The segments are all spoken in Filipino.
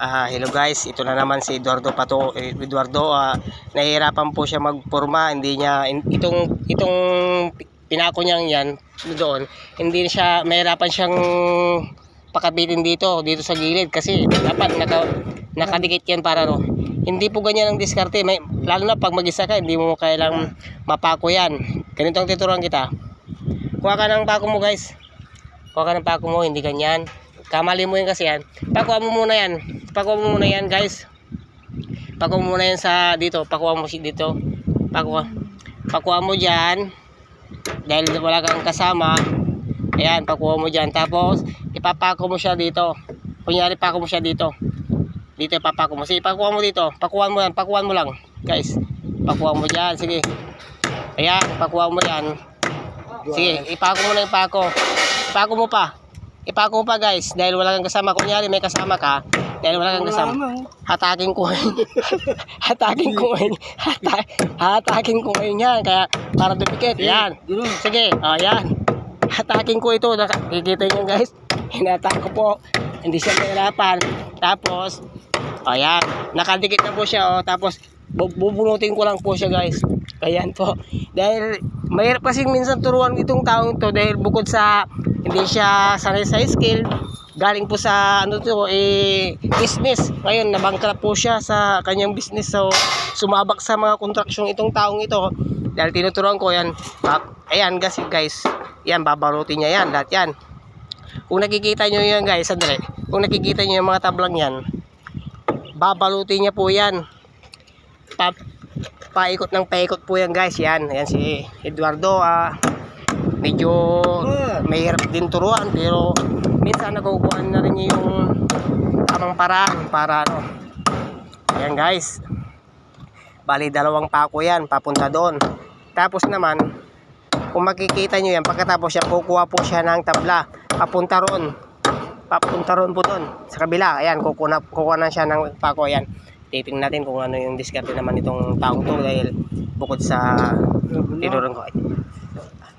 Ah, hello guys, ito na naman si Eduardo Pato, eh, Eduardo, ah, nahihirapan po siya magporma, hindi niya itong itong pi- pinako niyang 'yan doon, hindi siya mahirapan siyang pakabitin dito, dito sa gilid kasi dapat naka nakadikit 'yan para no. Hindi po ganyan ang diskarte, may lalo na pag mag-isa ka, hindi mo kailangang mapako 'yan. Ganito ang tuturuan kita. Kuha ka ng pako mo guys. Kuha ka ng pako mo, hindi ganyan. Kamali mo yun kasi yan. Pakuha mo muna yan. Pakuha mo muna yan guys. Pakuha mo muna yan sa dito. Pakuha mo si dito. Pakuha. Pakuha mo dyan. Dahil wala kang kasama. Ayan, pakuha mo dyan. Tapos, ipapako mo siya dito. Kunyari, pako mo siya dito. Dito ipapako mo. Sige, pakuha mo dito. Pakuha mo yan. Pakuha mo lang. Guys, pakuha mo dyan. Sige. Ayan, pakuha mo yan. Sige, ipako mo na yung pako. Ipako mo pa. Ipako pa guys. Dahil wala kang kasama. Kunyari may kasama ka. Dahil wala kang kasama. Hatakin ko hatakin ko. Hata hatakin ko yan. Kaya para dumikit. Yan. Sige. O yan. Hatakin ko ito. Nakikita nyo guys. Hinatak ko po. Hindi siya mahirapan. Tapos. O yan. Nakadikit na po siya. O. Tapos bu- bubunutin ko lang po siya guys. Ayan po. Dahil mahirap kasi minsan turuan itong taong to dahil bukod sa hindi siya sanay sa skill, galing po sa ano to eh business. Ngayon nabangkrut po siya sa kanyang business so sumabak sa mga kontraksyon itong taong ito dahil tinuturuan ko yan. Ayan guys, guys. Yan babarutin niya yan lahat yan. Kung nakikita niyo yan guys, sandali. Kung nakikita niyo yung mga tablang yan, babalutin niya po yan. Pa, paikot ng paikot po yan guys. Yan, yan si Eduardo. Ah, medyo mahirap din turuan pero minsan nakukuha na rin niya yung tamang paraan para ano. Ayan guys. Bali dalawang pako yan papunta doon. Tapos naman kung makikita nyo yan pagkatapos siya kukuha po siya ng tabla papunta roon papunta roon po doon sa kabila ayan kukuha, kukuha na siya ng pako ayan titingnan natin kung ano yung diskarte naman itong taong to dahil bukod sa tinuruan ko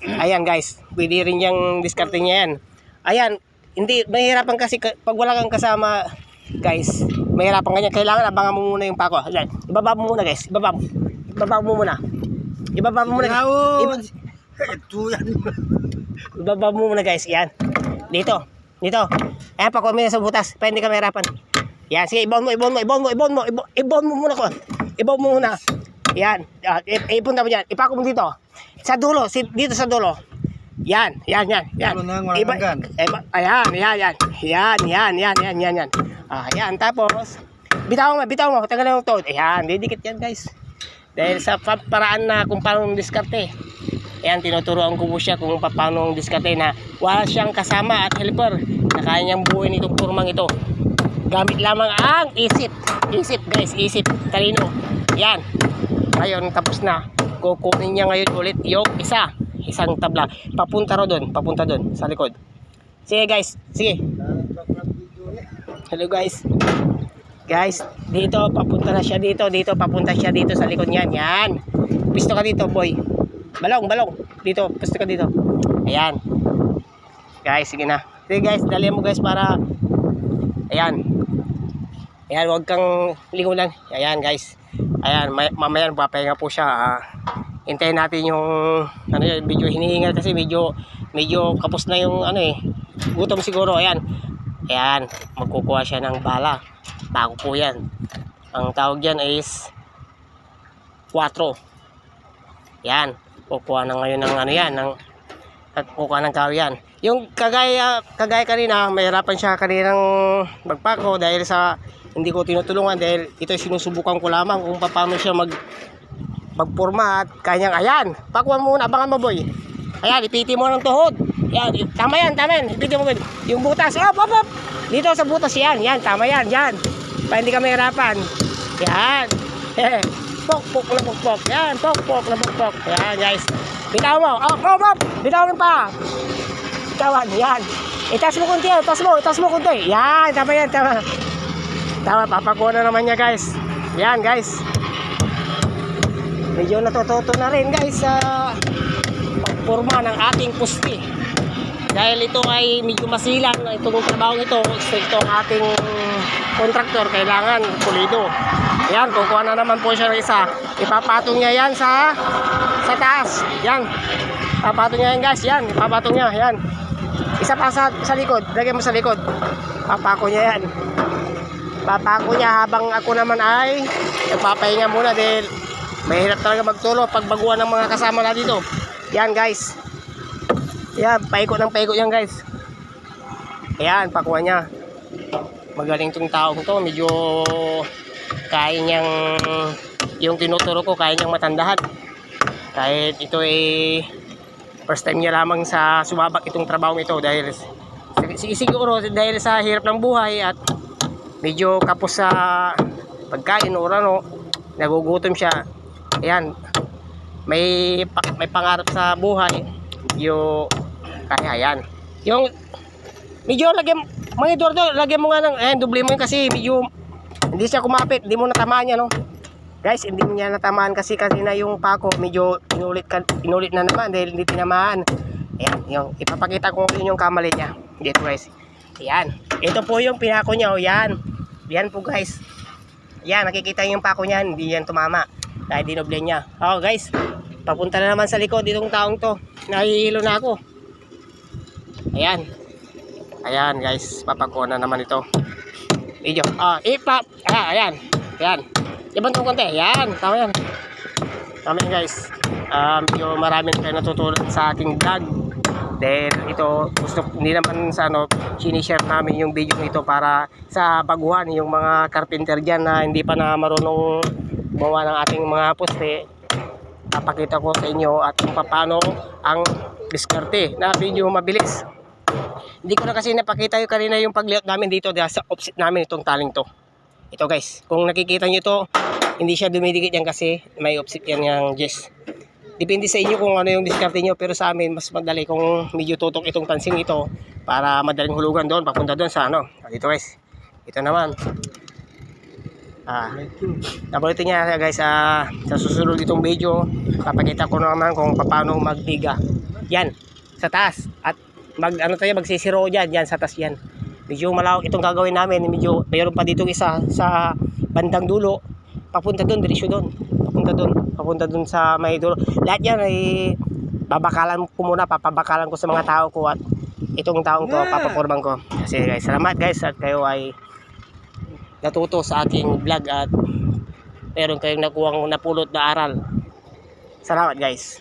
ayan guys pwede rin yung diskarte niya yan ayan hindi mahirapan kasi ka- pag wala kang kasama guys mahirapan ganyan kailangan abangan mo muna yung pako ayan ibaba mo muna guys ibaba mo ibaba mo muna ibaba mo muna Iba- Ito yan. Ibaba mo muna guys, yan. Dito, dito. Ayan, pakuha mo sa butas, para hindi ka mahirapan. Yan, sige, ibon mo, ibon mo, ibon mo, ibon mo, ibon, ibon mo muna ko. Ibon mo muna. Yan, uh, ipunta mo yan, ipako mo dito. Sa dulo, si, dito sa dulo. Yan, yan, yan, yan. Dulo na, walang hanggan. iba- ayan, yan, yan. Yan, yan, yan, yan, yan, yan. Ah, yan, tapos, bitaw mo, bitaw mo, tagal yung toad. Ayan, didikit yan guys. Dahil sa pa- paraan na kung paano diskarte. Ayan, tinuturoan ko po siya kung paano diskarte na wala siyang kasama at helper na kaya niyang buuin itong kurmang ito. Gamit lamang ang isip. Isip guys, isip. Talino. Yan. Ngayon, tapos na. Kukunin niya ngayon ulit yung isa. Isang tabla. Papunta ro doon. Papunta doon. Sa likod. Sige guys. Sige. Hello guys. Guys, dito papunta na siya dito, dito papunta siya dito sa likod niyan. Yan. Pisto ka dito, boy. Balong, balong. Dito, pisto ka dito. Ayan. Guys, sige na. Sige guys, dali mo guys para Ayan. Ayan, huwag kang lingulan. Ayan guys. Ayan, may, mamaya papahinga po siya. Ah, hintayin natin yung ano yun, medyo hinihingal kasi medyo medyo kapos na yung ano eh. Gutom siguro. Ayan. Ayan, magkukuha siya ng bala. Bago po yan. Ang tawag dyan is 4. Yan. Kukuha na ngayon ng ano yan. Ng, at kukuha ng kahoy yan. Yung kagaya, kagaya kanina, mahirapan siya kaninang magpako dahil sa hindi ko tinutulungan dahil ito sinusubukan ko lamang kung paano siya mag magporma at kanyang ayan. Pakuha mo muna, abangan mo boy. Ayan, ipiti mo ng tuhod. Yan, tama yan, tama yan. Ipiti mo. Yung butas, op, op, op. Dito sa butas yan, yan, tama yan, yan. Para hindi ka mahirapan. Yan. pok, pok na pok, pok. Yan, pok, pok na pok, pok. Yan, guys. Bitaw mo. Op, op, op. Bitaw mo pa. Bitawan, yan. Itas mo kunti, itas mo, itas mo kunti. Yan, tama yan, tama. Tama, papakuha na naman niya, guys. Yan, guys. Medyo natututo na rin, guys, sa pagporma ng ating pusti. Dahil ito ay medyo masilang, itong trabaho ito, so ito ang ating contractor, kailangan pulido. Yan, kukuha na naman po siya ng isa. Ipapatong niya yan sa sa taas. Yan. Papatong niya yan guys. Yan, ipapatong niya. Yan. Isa pa sa, sa likod. Lagyan mo sa likod. Papako niya yan. Papako niya habang ako naman ay nagpapahinga muna dahil mahirap talaga magtulo pag baguhan ng mga kasama na dito. Yan guys. Yan, paikot ng paikot yan guys. Ayan, pakuha niya. Magaling tong taong to. Medyo kaya niyang yung tinuturo ko kaya niyang matandahan. Kahit ito ay first time niya lamang sa sumabak itong trabaho ito dahil sig- siguro dahil sa hirap ng buhay at medyo kapos sa pagkain o ano, nagugutom siya. Ayan, may may pangarap sa buhay. Medyo kaya yan. Yung medyo lagyan mga Eduardo, lagyan mo nga ng eh doble mo yun kasi medyo hindi siya kumapit, hindi mo natamaan niya no. Guys, hindi niya natamaan kasi kanina yung pako medyo inulit ka, inulit na naman dahil hindi tinamaan. Ayan, yung ipapakita ko yun yung kamali niya. Dito guys. Ayan. Ito po yung pinako niya. O yan. Yan po guys. Ayan, nakikita yung pako niya. Hindi yan tumama. Dahil dinoble niya. Oh guys. Papunta na naman sa likod itong taong to. Nahihilo na ako. Ayan. Ayan guys. Papakuha na naman ito. Medyo. Ah, ipa. Ah, ayan. Ayan. Ibang tong konti. Ayan. Tama yan. Tama yan guys. Ah, medyo marami kayo natutunan sa aking vlog. Then ito, gusto hindi naman sa ano, sinishare namin yung video nito para sa baguhan yung mga carpenter dyan na hindi pa na marunong gumawa ng ating mga poste. Papakita ko sa inyo at kung paano ang diskarte na video mabilis. Hindi ko na kasi napakita yung kanina yung pag-layout namin dito dahil sa offset namin itong taling to. Ito guys, kung nakikita nyo to, hindi siya dumidikit yan kasi may offset yan yung Jess. Depende sa inyo kung ano yung diskarte nyo pero sa amin mas madali kung medyo tutok itong pansing ito para madaling hulugan doon, papunta doon sa ano. Dito guys, ito naman. Ah, nabulitin niya guys ah, sa susunod itong video papakita ko naman kung paano magbiga yan. Sa taas. At mag ano tayo magsisiro dyan. Yan sa taas yan medyo malawak itong gagawin namin medyo mayroon pa dito isa sa bandang dulo. Papunta doon diretso doon papunta doon papunta doon sa may dulo. Lahat yan ay babakalan ko muna papabakalan ko sa mga tao ko at itong taong to papaporman ko. Kasi guys salamat guys at kayo ay natuto sa aking vlog at meron kayong nakuhang napulot na aral. Salamat guys